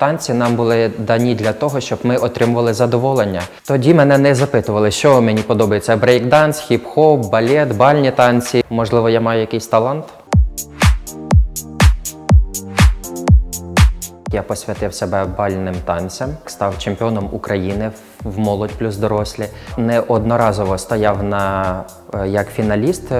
Танці нам були дані для того, щоб ми отримували задоволення. Тоді мене не запитували, що мені подобається: брейкданс, хіп-хоп, балет, бальні танці. Можливо, я маю якийсь талант. Я посвятив себе бальним танцям, став чемпіоном України в молодь плюс дорослі. Неодноразово стояв на е, як фіналіст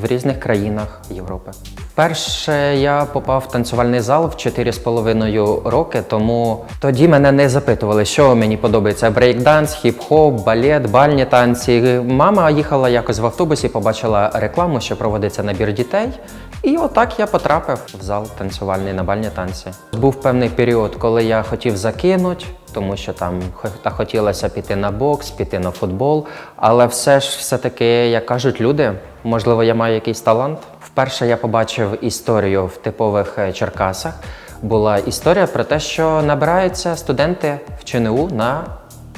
в різних країнах Європи. Перше я попав в танцювальний зал в 4,5 роки, тому тоді мене не запитували, що мені подобається: брейкданс, хіп-хоп, балет, бальні танці. Мама їхала якось в автобусі, побачила рекламу, що проводиться набір дітей. І отак я потрапив в зал танцювальний на бальні танці. Був певний період, коли я хотів закинути, тому що там та хотілося піти на бокс, піти на футбол. Але все ж все-таки, як кажуть люди, можливо, я маю якийсь талант. Вперше я побачив історію в типових е, Черкасах. Була історія про те, що набираються студенти в ЧНУ на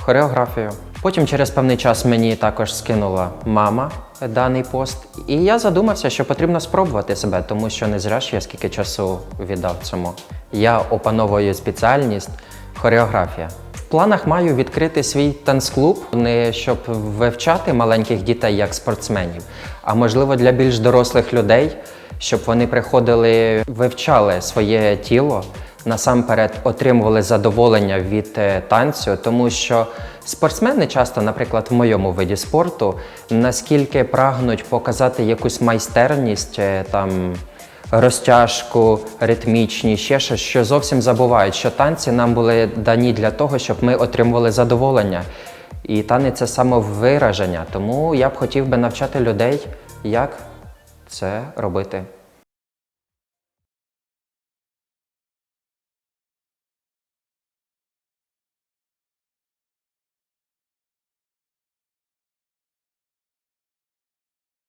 хореографію. Потім через певний час мені також скинула мама даний пост, і я задумався, що потрібно спробувати себе, тому що не зря ж я скільки часу віддав цьому. Я опановую спеціальність хореографія. В планах маю відкрити свій танцклуб, не щоб вивчати маленьких дітей як спортсменів, а можливо для більш дорослих людей, щоб вони приходили, вивчали своє тіло, насамперед отримували задоволення від е, танцю, тому що спортсмени часто, наприклад, в моєму виді спорту, наскільки прагнуть показати якусь майстерність е, там. Розтяжку, ритмічні, ще щось, що зовсім забувають, що танці нам були дані для того, щоб ми отримували задоволення. І танець це самовираження. Тому я б хотів би навчати людей, як це робити.